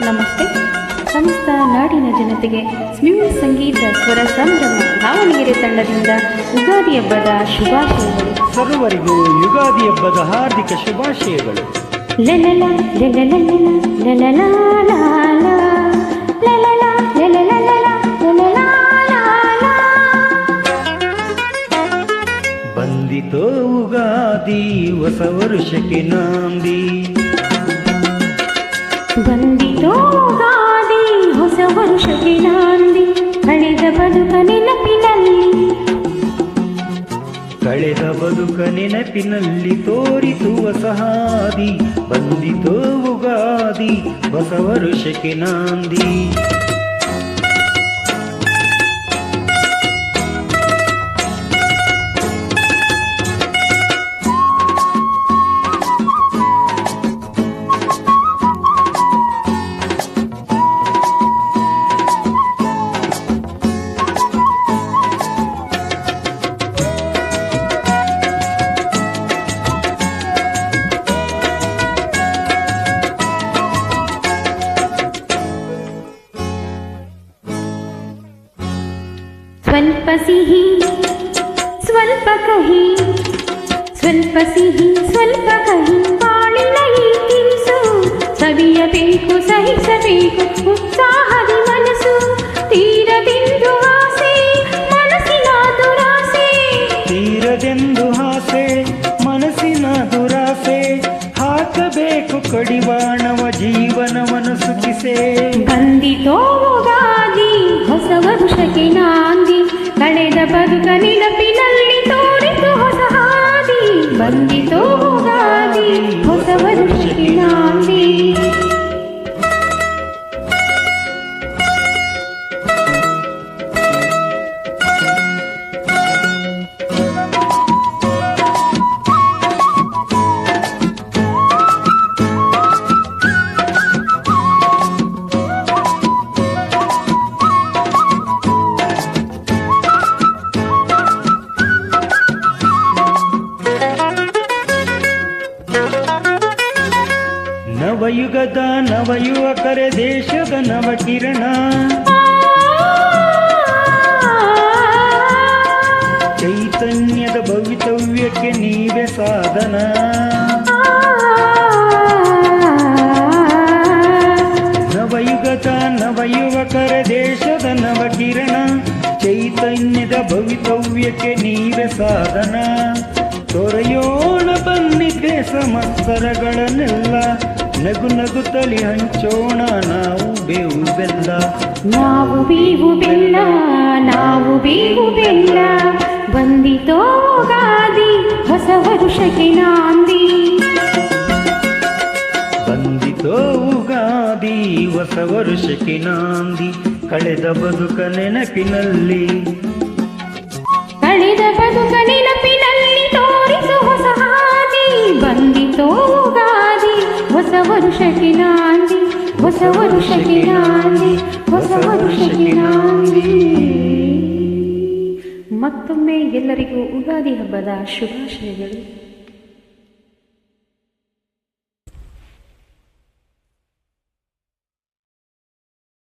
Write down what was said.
ನಮಸ್ತೆ ಸಮಸ್ತ ನಾಡಿನ ಜನತೆಗೆ ಸ್ಮಿಮ್ ಸಂಗೀತ ಸ್ವರ ಸಂಭ್ರಮ ದಾವಣಗೆರೆ ತಂಡದಿಂದ ಯುಗಾದಿ ಹಬ್ಬದ ಶುಭಾಶಯಗಳು ಸರ್ವರಿಗೂ ಯುಗಾದಿ ಹಬ್ಬದ ಹಾರ್ದಿಕ ಶುಭಾಶಯಗಳು ಲಲಲ ಲಲಲ ಲಲಲಾಲಾಲ. ಬಂದಿತೋ ಉಗಾದಿ ಹೊಸ ವರುಷಕ್ಕೆ ನಾಂದಿ ಬದುಕ ನೆನಪಿನಲ್ಲಿ ತೋರಿತು ಸಹಾದಿ ಹಾದಿ ಬಂದಿತೋ ಉಗಾದಿ ಹೊಸ ವರುಷಕ್ಕೆ ನಾಂದಿ. ಸ್ವಲ್ಪ ಸಿಹಿ ಸ್ವಲ್ಪ ಕಹಿ. ಸ್ವಲ್ಪ ಸಿಹಿ ಸ್ವಲ್ಪ ಕಹಿ ಬಾಳಿನ ಈ ತಿನಿಸು. ಸವಿಯಬೇಕು ಸಹಿಸಬೇಕು ಉತ್ಸಾಹದಿ ಮನಸ್ಸು. ತೀರದೆಂದು ಆಸೆ ಮನಸ್ಸಿನ ದುರಾಸೆ. ತೀರದೆಂದು ಆಸೆ ಮನಸ್ಸಿನ ದುರಾಸೆ. ಹಾಕಬೇಕು ಕಡಿವಾಣವ ಜೀವನವನ್ನು ಸುಖಿಸೇ. ಬಂದಿತೋ ಬದುಕ ನೆನಪಿನಲ್ಲಿ ತೋರಿತು ಹೊಸ ಹಾದಿ ಬಂದಿತೋ ನವಯುಗದ ನವಯುವಕರ, ದೇಶದ ನವಕಿರಣ. ಚೈತನ್ಯದ ಭವಿತವ್ಯಕ್ಕೆ ನೀವೇ ಸಾಧನ. ನವಯುಗದ ನವಯುವಕರ, ದೇಶದ ನವಕಿರಣ. ಚೈತನ್ಯದ ಭವಿತವ್ಯಕ್ಕೆ ನೀವೇ ಸಾಧನ. ತೊರೆಯೋಣ ಬಂದಿದ್ದೆ ಸಮತ್ಸರಗಳನ್ನೆಲ್ಲ ನಗು ನಗುತ್ತಲಿ ಹಂಚೋಣ ನಾವು ಬೇವು ಬೆಲ್ಲ ನಾವು ಬೀವು ಬೆಲ್ಲ ನಾವು ಬೀವು ಬೆಲ್ಲ ಬಂದಿತೋ ಗಾದಿ ಹೊಸ ವರುಷಕ್ಕೆ ನಾಂದಿ. ಬಂದಿತೋ ಗಾದಿ ಹೊಸ ವರುಷಕ್ಕೆ ನಾಂದಿ. ಕಳೆದ ಬದುಕ ನೆನಪಿನಲ್ಲಿ. ಕಳೆದ ಬದುಕ ನೆನಪಿನಲ್ಲಿ ತೋರಿಸು ಹೊಸ ಹಾದಿ. ಬಂದಿತೋ ವರುಷಕ್ಕೆ ನಾಂದಿ ಹೊಸ ವರುಷಕ್ಕೆ ನಾಂದಿ ಹೊಸ ವರುಷಕ್ಕೆ ನಾಂದಿ ಮತ್ತೊಮ್ಮೆ ಎಲ್ಲರಿಗೂ ಉಗಾದಿ ಹಬ್ಬದ ಶುಭಾಶಯಗಳು.